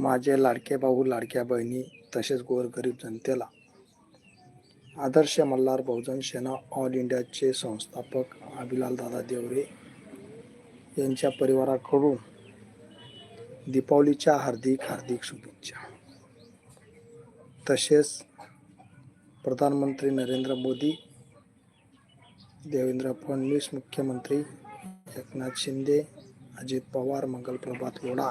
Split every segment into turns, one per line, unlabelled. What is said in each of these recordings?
माझे लाडके भाऊ लाडक्या बहिणी तसेच गोरगरीब जनतेला आदर्श मल्हार बहुजन सेना ऑल इंडियाचे संस्थापक अभिलाल दादा देवरे यांच्या परिवाराकडून दीपावलीच्या हार्दिक हार्दिक शुभेच्छा. तसेच प्रधानमंत्री नरेंद्र मोदी देवेंद्र फडणवीस मुख्यमंत्री एकनाथ शिंदे अजित पवार मंगलप्रभात लोढा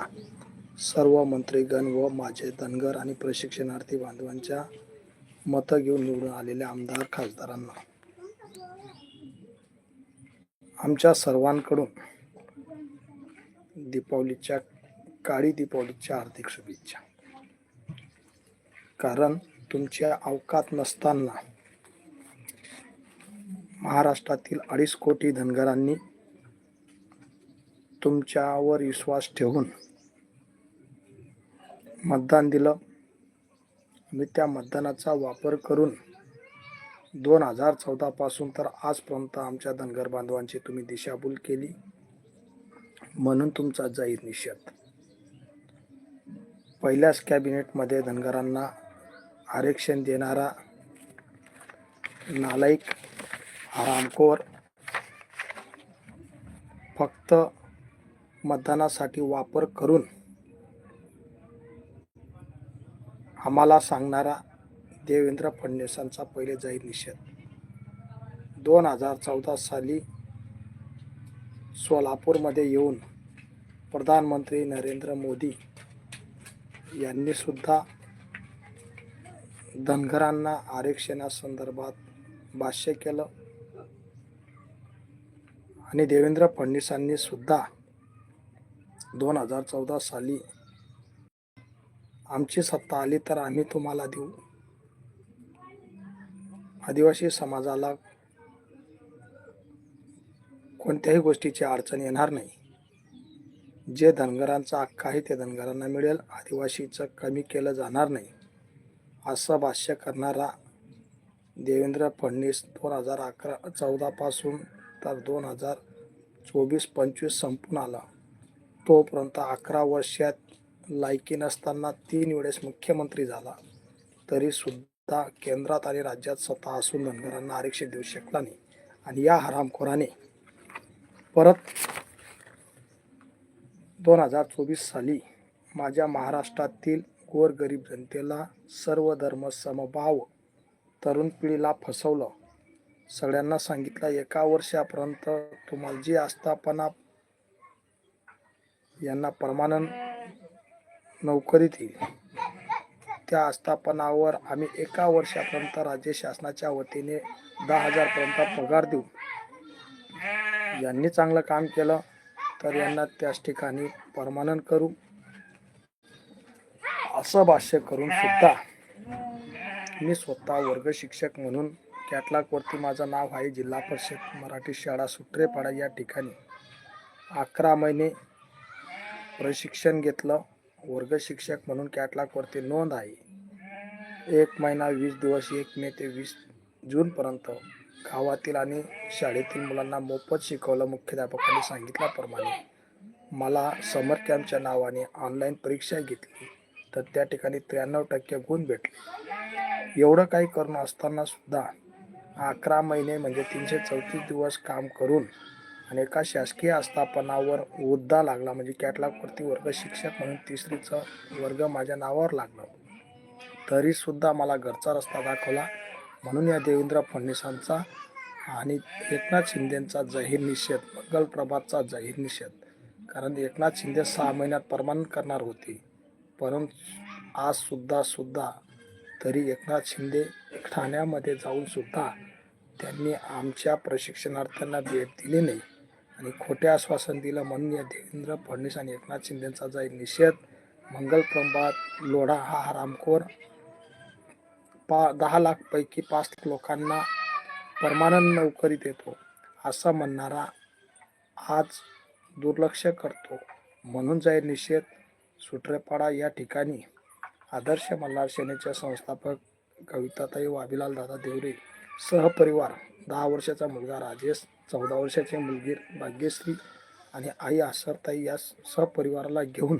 सर्व मंत्रीगण व माझे धनगर आणि प्रशिक्षणार्थी बांधवांच्या मतं घेऊन निवडून आलेल्या आमदार खासदारांना. आमच्या सर्वांकडून दीपावलीच्या काळी दीपावलीच्या हार्दिक शुभेच्छा. कारण तुमच्या अवकात नसताना महाराष्ट्रातील अडीच कोटी धनगरांनी तुमच्यावर विश्वास ठेवून मतदान दिलं. मी त्या मतदानाचा वापर करून दोन हजार चौदापासून तर आजपर्यंत आमच्या धनगर बांधवांची तुम्ही दिशाभूल केली. म्हणून तुमचा जाहीर निषेध. पहिल्याच कॅबिनेटमध्ये धनगरांना आरक्षण देणारा नालायक हरामखोर फक्त मतदानासाठी वापर करून आम्हाला सांगणारा देवेंद्र फडणवीसांचा पहिले जाहीर निषेध दोन हजार चौदा साली सोलापूरमध्ये येऊन प्रधानमंत्री नरेंद्र मोदी यांनी सुद्धा धनगरांना आरक्षणासंदर्भात भाष्य केलं. आणि देवेंद्र फडणवीसांनी सुद्धा दोन हजार चौदा साली आमची सत्ता आली तर आम्ही तुम्हाला देऊ. आदिवासी समाजाला कोणत्याही गोष्टीची अडचण येणार नाही. जे धनगरांचा हक्क आहे ते धनगरांना मिळेल. आदिवासीचं कमी केलं जाणार नाही. असं भाष्य करणारा देवेंद्र फडणवीस दोन हजार अकरा चौदापासून तर दोन हजार चोवीस पंचवीस संपून आला. तोपर्यंत अकरा वर्षात लायकी नसताना तीन वेळेस मुख्यमंत्री झाला. तरी सुद्धा केंद्रात आणि राज्यात सत्ता असून धनगरांना आरक्षण देऊ शकला नाही. आणि या हरामखोराने परत दोन हजार चोवीस साली माझ्या महाराष्ट्रातील गोरगरीब जनतेला सर्व धर्म समभाव तरुण पिढीला फसवलं. सगळ्यांना सांगितलं एका वर्षापर्यंत तुम्हाला जी आस्थापना यांना परमानंद नोकरीत येईल. त्या आस्थापनावर आम्ही एका वर्षापर्यंत राज्य शासनाच्या वतीने दहा हजारपर्यंत पगार देऊ. यांनी चांगलं काम केलं तर यांना त्याच ठिकाणी परमानंट करू. असं भाष्य करून सुद्धा मी स्वतः वर्ग शिक्षक म्हणून कॅटलॉगवरती माझं नाव आहे जिल्हा परिषद मराठी शाळा सुट्रेपाडा या ठिकाणी. अकरा महिने प्रशिक्षण घेतलं. वर्ग शिक्षक म्हणून कॅटलॉगवरती नोंद आहे. एक महिना वीस दिवस एक मे ते वीस जूनपर्यंत गावातील आणि शाळेतील मुलांना मोफत शिकवलं मुख्याध्यापकांनी सांगितल्याप्रमाणे मला समर कॅम्पच्या नावाने ऑनलाईन परीक्षा घेतली. तर त्या ठिकाणी त्र्याण्णव टक्के गुण भेटले. एवढं काही करून असताना सुद्धा अकरा महिने म्हणजे तीनशे चौतीस दिवस काम करून आणि एका शासकीय आस्थापनावर हुद्दा लागला म्हणजे कॅटलॉगवरती वर्ग शिक्षक म्हणून तिसरीचा वर्ग माझ्या नावावर लागला. तरीसुद्धा मला घरचा रस्ता दाखवला. म्हणून या देवेंद्र फडणवीसांचा आणि एकनाथ शिंदेंचा जाहीर निषेध मंगल प्रभातचा जाहीर निषेध. कारण एकनाथ शिंदे सहा महिन्यात परमान करणार होती. परंतु आजसुद्धा सुद्धा तरी एकनाथ शिंदे ठाण्यामध्ये जाऊनसुद्धा त्यांनी आमच्या प्रशिक्षणार्थ्यांना भेट दिली नाही. आणि खोटे आश्वासन दिलं म्हणून या देवेंद्र फडणवीस आणि एकनाथ शिंदेचा जाहीर निषेध मंगल प्रंभात लोढा हा हरामखोर पा दहा लाखपैकी पाच लाख लोकांना परमानंद नोकरी देतो असं म्हणणारा आज दुर्लक्ष करतो म्हणून जाहीर निषेध सुट्रेपाडा या ठिकाणी आदर्श मल्हार सेनेच्या संस्थापक कविताताई वाबीलाल दादा देवरे सहपरिवार दहा वर्षाचा मुलगा राजेश चौदा वर्षाची मुलगी भाग्यश्री आणि आई आसरताई या सहपरिवाराला घेऊन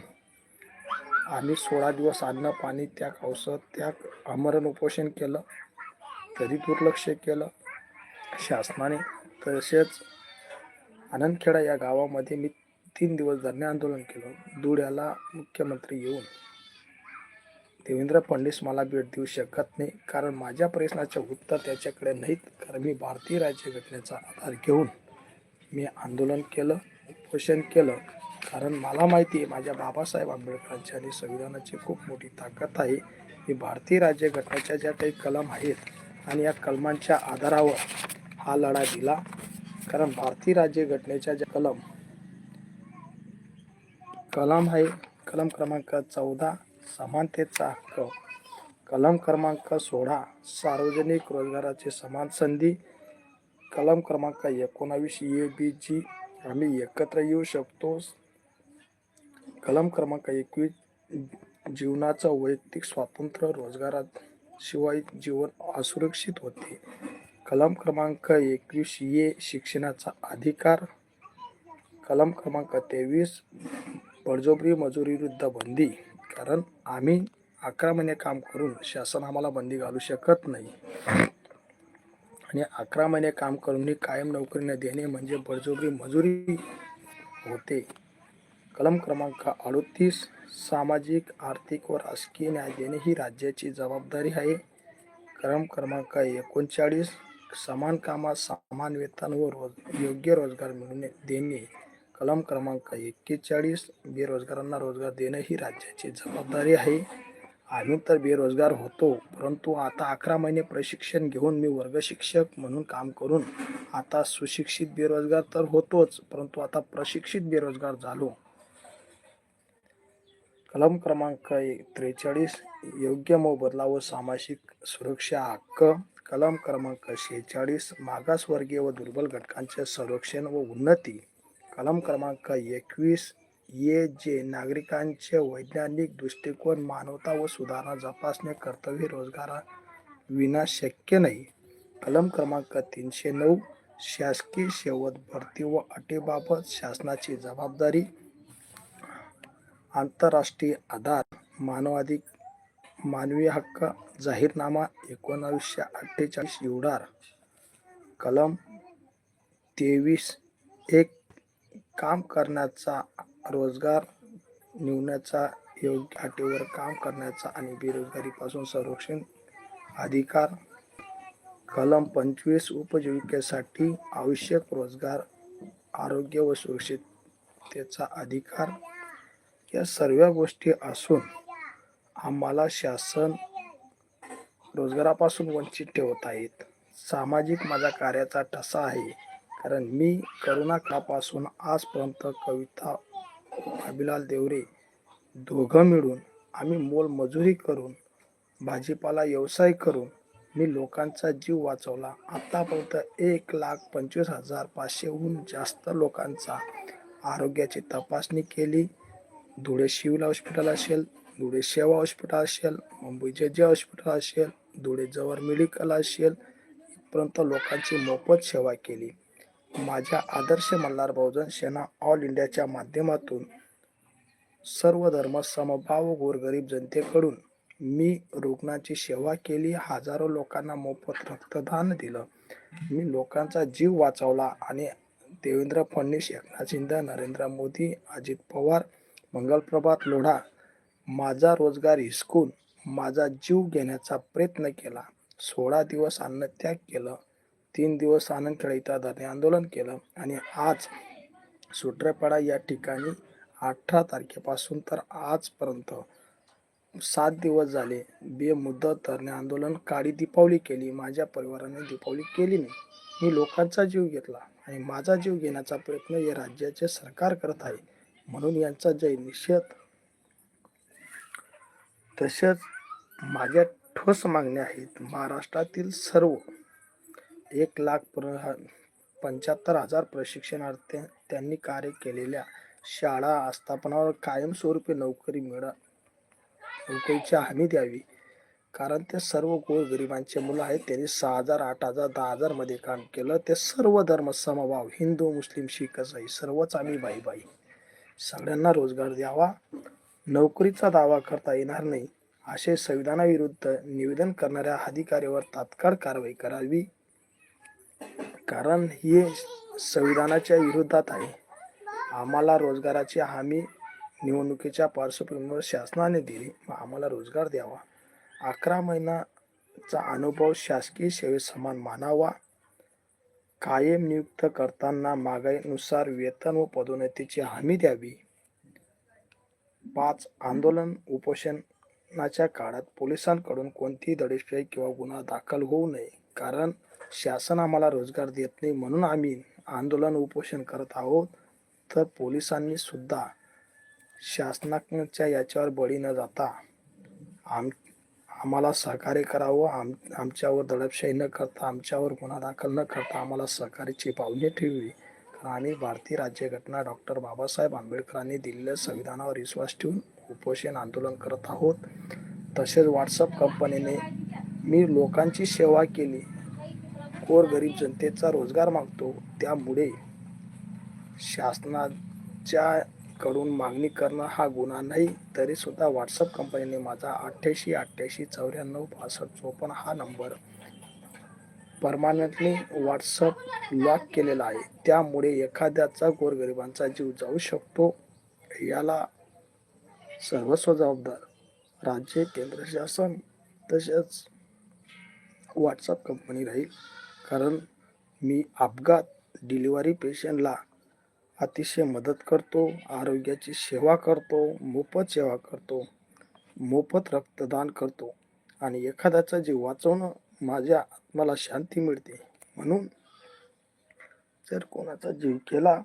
आम्ही सोळा दिवस अन्न पाणी त्याग औषध त्याग आमरण उपोषण केलं. तरी दुर्लक्ष केलं. शासनाने तसेच आनंदखेडा या गावामध्ये मी तीन दिवस धरणे आंदोलन केलं. धुळ्याला मुख्यमंत्री येऊन देवेंद्र फडणवीस मला भेट देऊ शकत नाही कारण माझ्या प्रश्नाचे उत्तर त्याच्याकडे नाहीत कारण मी भारतीय राज्यघटनेचा आधार घेऊन मी आंदोलन केलं उपोषण केलं. कारण मला माहिती आहे माझ्या बाबासाहेब आंबेडकरांची आणि संविधानाची खूप मोठी ताकद आहे. मी भारतीय राज्यघटनेच्या ज्या काही कलम आहेत आणि या कलमांच्या आधारावर हा लढा दिला. कारण भारतीय राज्यघटनेच्या ज्या कलम कलम आहे कलम क्रमांक चौदा समानतेचा हक्क. कलम क्रमांक सोळा सार्वजनिक रोजगाराची समान संधी. कलम क्रमांक एकोणावीस ए बी जी आम्ही एकत्र येऊ शकतो. कलम क्रमांक एकवीस जीवनाचं वैयक्तिक स्वातंत्र्य रोजगारात शिवाय जीवन असुरक्षित होते. कलम क्रमांक एकवीस ए शिक्षणाचा अधिकार. कलम क्रमांक तेवीस बळजोबरी मजुरी विरुद्ध बंदी. कारण आम्ही अकरा महिने काम करून शासन आम्हाला बंदी घालू शकत नाही. आणि अकरा महिने काम करूनही कायम नोकरी न देणे म्हणजे बळजोबरी मजुरी होते. कलम क्रमांक अडतीस सामाजिक आर्थिक व राजकीय न्याय देणे ही राज्याची जबाबदारी आहे. कलम क्रमांक एकोणचाळीस समान कामात समान वेतन व रोज योग्य रोजगार मिळवणे देणे कलम क्रमांक एक्केचाळीस बेरोजगारांना रोजगार देणं ही राज्याची जबाबदारी आहे. आम्ही तर बेरोजगार होतो परंतु आता अकरा महिने प्रशिक्षण घेऊन मी वर्ग शिक्षक म्हणून काम करून आता सुशिक्षित बेरोजगार तर होतोच परंतु आता प्रशिक्षित बेरोजगार झालो. कलम क्रमांक त्रेचाळीस योग्य मोबदला व सामाजिक सुरक्षा हक्क. कलम क्रमांक शेहेचाळीस मागासवर्गीय व दुर्बल घटकांचे संरक्षण व उन्नती. कलम क्रमांक एकवीस ये जे नागरिकांचे वैज्ञानिक दृष्टिकोन मानवता व सुधारणा जपासणे कर्तव्य रोजगारा विना शक्य नाही. कलम क्रमांक तीनशे नऊ शासकीय शेवट भरती व अटीबाबत शासनाची जबाबदारी. आंतरराष्ट्रीय आधार मानवाधिक मानवी हक्क जाहीरनामा एकोणावीसशे अठ्ठेचाळीस युडार. कलम तेवीस एक काम करण्याचा रोजगार निवण्याचा योग्य अटीवर काम करण्याचा आणि बेरोजगारीपासून संरक्षण अधिकार कलम पंचवीस उपजीविकेसाठी आवश्यक रोजगार आरोग्य व सुरक्षिततेचा अधिकार या सर्व गोष्टी असून आम्हाला शासन रोजगारापासून वंचित ठेवत आहेत. सामाजिक माझ्या कार्याचा ठसा आहे. कारण मी करोना काळापासून आजपर्यंत कविता अभिलाल देवरे दोघं मिळून आम्ही मोलमजुरी करून भाजीपाला व्यवसाय करून मी लोकांचा जीव वाचवला. आतापर्यंत एक लाख पंचवीस हजार पाचशेहून जास्त लोकांचा आरोग्याची तपासणी केली. धुळे शिवला हॉस्पिटल असेल धुळे सेवा हॉस्पिटल असेल मुंबई जे जे हॉस्पिटल असेल धुळे जवळ मेडिकल असेल इथपर्यंत लोकांची मोफत सेवा केली. माझ्या आदर्श मल्हार बहुजन सेना ऑल इंडियाच्या माध्यमातून सर्व धर्म समभाव गोरगरीब जनतेकडून मी रुग्णाची सेवा केली. हजारो लोकांना मोफत रक्तदान दिलं. मी लोकांचा जीव वाचवला आणि देवेंद्र फडणवीस एकनाथ शिंदे नरेंद्र मोदी अजित पवार मंगलप्रभात लोढा माझा रोजगार हिसकून माझा जीव घेण्याचा प्रयत्न केला. सोळा दिवस अन्नत्याग केलं. तीन दिवस आनंद इथं धरणे आंदोलन केलं. आणि आज सुट्रेपाडा या ठिकाणी अठरा तारखेपासून तर आजपर्यंत सात दिवस झाले बेमुदत धरणे आंदोलन. काळी दीपावली केली माझ्या परिवाराने दीपावली केली नाही. मी लोकांचा जीव घेतला आणि माझा जीव घेण्याचा प्रयत्न या राज्याचे सरकार करत आहे. म्हणून यांचा जय निषेध. तसेच माझ्या ठोस मागण्या आहेत. महाराष्ट्रातील सर्व एक लाख प्र पंच्याहत्तर हजार प्रशिक्षणार्थी त्यांनी कार्य केलेल्या शाळा आस्थापनावर कायमस्वरूपी नोकरी मिळा नोकरीची हमी द्यावी. कारण ते सर्व गोरगरिबांचे मुलं आहेत. त्यांनी सहा हजार आठ हजार दहा हजारमध्ये काम केलं. ते सर्व धर्म समभाव हिंदू मुस्लिम शीख आहे सर्वच आम्ही बाई बाई सगळ्यांना रोजगार द्यावा. नोकरीचा दावा करता येणार नाही. असे संविधानाविरुद्ध निवेदन करणाऱ्या अधिकाऱ्यावर तात्काळ कारवाई करावी. कारण हे संविधानाच्या विरोधात आहे. आम्हाला रोजगाराची हमी निवडणुकीच्या पार्श्वभूमीवर शासनाने दिली. व आम्हाला रोजगार द्यावा. अकरा महिन्याचा अनुभव शासकीय सेवेत समान मानावा. कायम नियुक्त करताना मागाईनुसार वेतन व पदोन्नतीची हमी द्यावी. पाच आंदोलन उपोषणाच्या काळात पोलिसांकडून कोणतीही दडपशाही किंवा गुन्हा दाखल होऊ नये. कारण शासन आम्हाला रोजगार देत नाही म्हणून आम्ही आंदोलन उपोषण करत आहोत. तर पोलिसांनी सुद्धा शासनाच्या याच्यावर बळी न जाता आम आम्हाला सहकार्य करावं. आम आमच्यावर दडपशाही न करता आमच्यावर गुन्हा दाखल न करता आम्हाला सहकार्याची पावले ठेवली आणि भारतीय राज्यघटना डॉक्टर बाबासाहेब आंबेडकरांनी दिलेल्या संविधानावर विश्वास ठेवून उपोषण आंदोलन करत आहोत. तसेच व्हॉट्सअप कंपनीने मी लोकांची सेवा केली. गोरगरीब जनतेचा रोजगार मागतो त्यामुळे शासनाच्या कडून मागणी करणं हा गुन्हा नाही तरी सुद्धा व्हॉट्सअप कंपनीने माझा अठ्ठ्याऐंशी अठ्ठ्याऐंशी चौऱ्याण्णव पासष्ट चोपन्न हा नंबर परमानंटली व्हॉट्सअप लॉक केलेला आहे. त्यामुळे एखाद्याचा गोरगरिबांचा जीव जाऊ शकतो याला सर्वस्व जबाबदार राज्य केंद्र शासन तसेच व्हॉट्सअप कंपनी राहील. कारण मी अपघात डिलिव्हरी पेशंटला अतिशय मदत करतो आरोग्याची सेवा करतो मोफत सेवा करतो मोफत रक्तदान करतो आणि एखाद्याचा जीव वाचवणं माझ्या आत्माला शांती मिळते. म्हणून जर कोणाचा जीव केला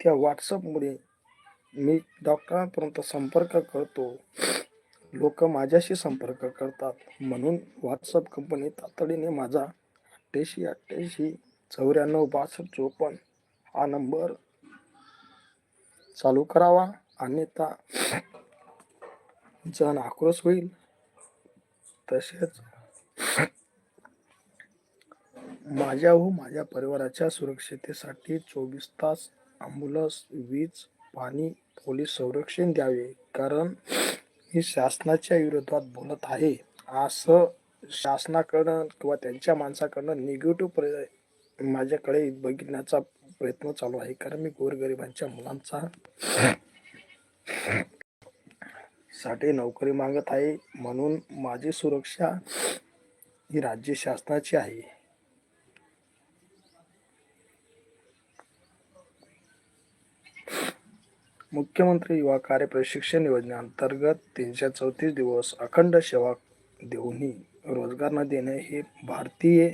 त्या व्हॉट्सअपमुळे मी डॉक्टरांपर्यंत संपर्क करतो. लोक माझ्याशी संपर्क करतात. म्हणून व्हॉट्सअप कंपनी तातडीने माझा अठ्ठ्याऐंशी अठ्ठ्याऐंशी चौऱ्याण्णव बासष्ट चोपन्न हा नंबर चालू करावा. अन्यथा जण आक्रोश होईल. तसेच माझ्या व माझ्या परिवाराच्या सुरक्षितेसाठी चोवीस तास ॲम्ब्युलन्स वीज पाणी पोलीस संरक्षण द्यावे. कारण मी शासनाच्या विरोधात बोलत आहे. असं शासनाकडं किंवा त्यांच्या माणसाकडनं निगेटिव्ह प्र माझ्याकडे बघण्याचा प्रयत्न चालू आहे. कारण मी गोरगरिबांच्या मुलांचा साठी नोकरी मागत आहे. म्हणून माझी सुरक्षा ही राज्य शासनाची आहे. मुख्यमंत्री युवा कार्य प्रशिक्षण योजनेअंतर्गत तीनशे चौतीस दिवस अखंड सेवा देऊनही रोजगार न देणे हे भारतीय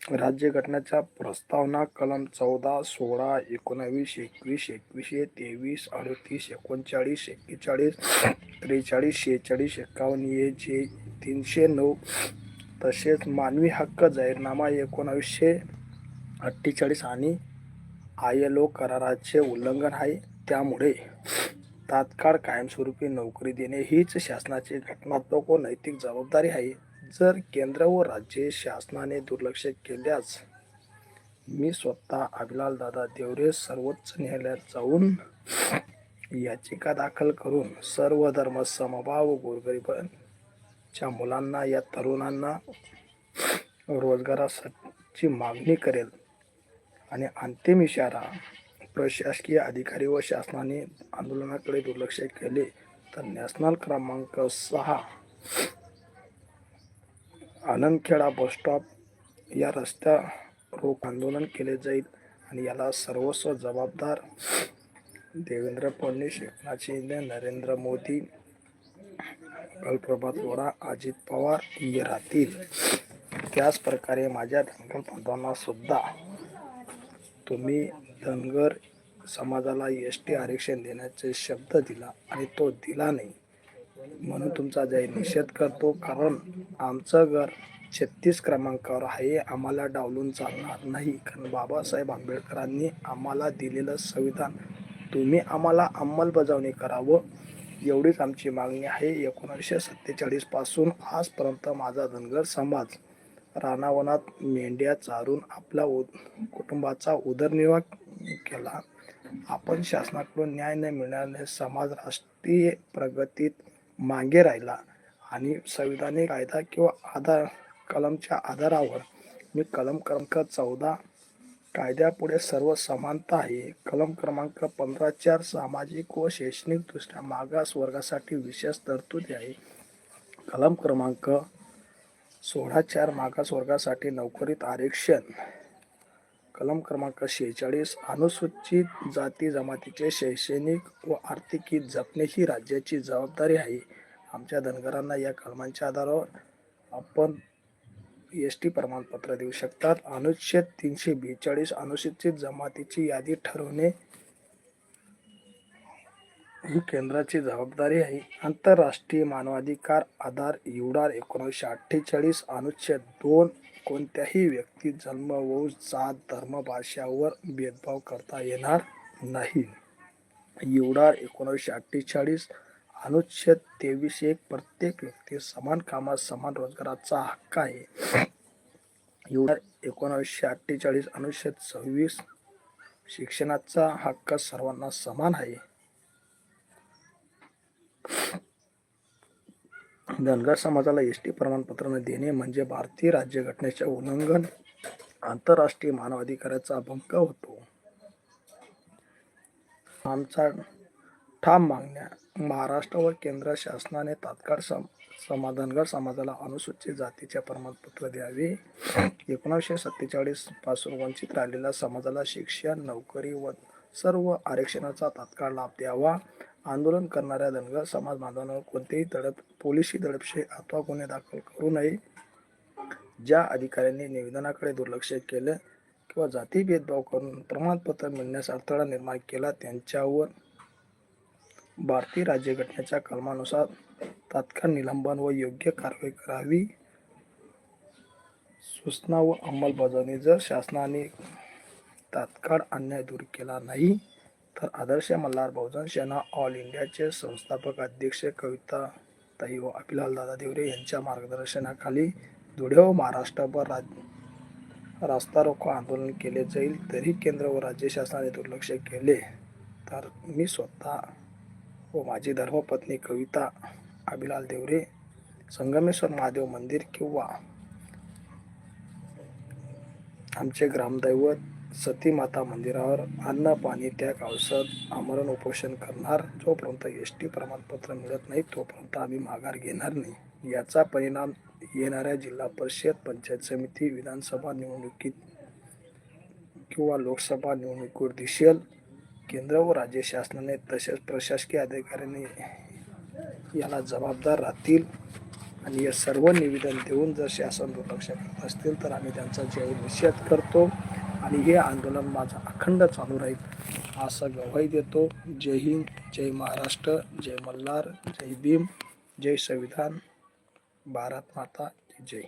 राज्यघटनेच्या प्रस्तावना कलम चौदा सोळा एकोणावीस एकवीस एकवीसशे तेवीस अडतीस एकोणचाळीस एक्केचाळीस त्रेचाळीस शेहेचाळीस एकावन्न ए जे तीनशे नऊ तसेच मानवी हक्क जाहीरनामा एकोणावीसशे अठ्ठेचाळीस आणि आय एल ओ कराराचे उल्लंघन आहे त्यामुळे तात्काळ कायमस्वरूपी नोकरी देणे हीच शासनाची घटनात्मक व नैतिक जबाबदारी आहे. जर केंद्र व राज्य शासनाने दुर्लक्ष केल्यास मी स्वतः अभिलाल दादा देवरे सर्वोच्च न्यायालयात जाऊन याचिका दाखल करून सर्व धर्म समभाव गोरगरिबांच्या मुलांना या तरुणांना रोजगारासाठी मागणी करेल. आणि अंतिम इशारा प्रशासकीय अधिकारी व शासनाने आंदोलनाकडे दुर्लक्ष केले तर नॅशनल क्रमांक सहा आनंदखेडा बसस्टॉप या रस्त्या रोख आंदोलन केले जाईल आणि याला सर्वस्व जबाबदार देवेंद्र फडणवीस एकनाथ शिंदे नरेंद्र मोदी प्रभात वोरा अजित पवार हे राहतील. त्याच प्रकारे माझ्या धनगर सुद्धा तुम्ही धनगर समाजाला एस टी आरक्षण देण्याचे शब्द दिला आणि तो दिला नाही म्हणून तुमचा जय निषेध करतो. कारण आमचं घर छत्तीस क्रमांकावर आहे आम्हाला डावलून चालणार नाही. कारण बाबासाहेब आंबेडकरांनी आम्हाला दिलेलं संविधान. तुम्ही आम्हाला अंमलबजावणी करावं एवढीच आमची मागणी आहे. एकोणीसशे सत्तेचाळीसपासून आजपर्यंत माझा धनगर समाज रानावनात मेंढ्या चारून आपला उद कुटुंबाचा उदरनिर्वाह केला. आपण शासनाकडून न्याय न मिळाल्याने समाज राष्ट्रीय प्रगतीत मागे राहिला आणि संविधानिक कायदा किंवा आधार कलमच्या आधारावर मी कलम क्रमांक चौदा कायद्यापुढे सर्व समानता आहे. कलम क्रमांक पंधरा चार सामाजिक व शैक्षणिकदृष्ट्या मागास वर्गासाठी विशेष तरतुदी आहे. कलम क्रमांक सोळा चार मागास वर्गासाठी नोकरीत आरक्षण. कलम क्रमांक शेहेचाळीस अनुसूचित जाती जमातीचे शैक्षणिक व आर्थिक हित जपणे ही राज्याची जबाबदारी आहे. आमच्या धनगरांना या कलमांच्या आधारावर आपण एस टी प्रमाणपत्र देऊ शकतात. अनुच्छेद तीनशे बेचाळीस अनुसूचित जमातीची यादी ठरवणे ही केंद्राची जबाबदारी आहे. आंतरराष्ट्रीय मानवाधिकार आधार युडार एकोणीसशे अठ्ठेचाळीस अनुच्छेद दोन कोणत्याही व्यक्ती जन्म वंश जात धर्म भाषावर भेदभाव करता येणार नाही. युडार एकोणीसशे अठ्ठेचाळीस अनुच्छेद तेवीस एक प्रत्येक व्यक्ती समान कामात समान रोजगाराचा हक्क आहे. युडार एकोणीसशे अठ्ठेचाळीस अनुच्छेद सव्वीस शिक्षणाचा हक्क सर्वांना समान आहे. धनगर समाजाला एस टी प्रमाणपत्र न देणे म्हणजे भारतीय राज्यघटनेचे उल्लंघन आंतरराष्ट्रीय मानवाधिकाराचा भंग होतो. आमचा ठाम मागण्या महाराष्ट्र व केंद्र शासनाने तात्काळ सम समा धनगर समाजाला अनुसूचित जातीचे प्रमाणपत्र द्यावे. एकोणीसशे सत्तेचाळीसपासून वंचित राहिलेल्या समाजाला शिक्षण नोकरी व सर्व आरक्षणाचा तात्काळ लाभ द्यावा. आंदोलन करणाऱ्या धनगर समाज बांधवांवर कोणतेही दडप पोलिसी दडपशे अथवा गुन्हे दाखल करू नये. ज्या अधिकाऱ्यांनी निवेदनाकडे दुर्लक्ष केलं किंवा जाती भेदभाव करून प्रमाणपत्र मिळण्यास अडथळा निर्माण केला त्यांच्यावर भारतीय राज्यघटनेच्या कलमानुसार तात्काळ निलंबन व योग्य कारवाई करावी. सूचना व अंमलबजावणी जर शासनाने तात्काळ अन्याय दूर केला नाही तर आदर्श मल्हार बहुजन सेना ऑल इंडियाचे संस्थापक अध्यक्ष कविता ताई व अभिलाल दादा देवरे यांच्या मार्गदर्शनाखाली धुळे महाराष्ट्रभर राज रास्ता रोको आंदोलन केले जाईल तरी केंद्र व राज्य शासनाने दुर्लक्ष केले. तर मी स्वतः व माझी धर्मपत्नी कविता अभिलाल देवरे संगमेश्वर महादेव मंदिर किंवा आमचे ग्रामदैवत सती माता मंदिरावर अन्न पाणी त्याग औषध आमरण उपोषण करणार. जोपर्यंत एस टी प्रमाणपत्र मिळत नाही तोपर्यंत आम्ही माघार घेणार नाही. याचा परिणाम येणाऱ्या जिल्हा परिषद पंचायत समिती विधानसभा निवडणुकीत किंवा लोकसभा निवडणुकीवर दिसेल. केंद्र व राज्य शासनाने तसेच प्रशासकीय अधिकाऱ्यांनी याला जबाबदार राहतील. आणि हे सर्व निवेदन देऊन जर शासन दुर्लक्ष करत असतील तर आम्ही त्यांचा जय निषेध करतो. आणि हे आंदोलन माझं अखंड चालू राहील. असा गवाही देतो. जय हिंद जय महाराष्ट्र जय मल्हार जय भीम जय संविधान भारत माता जय.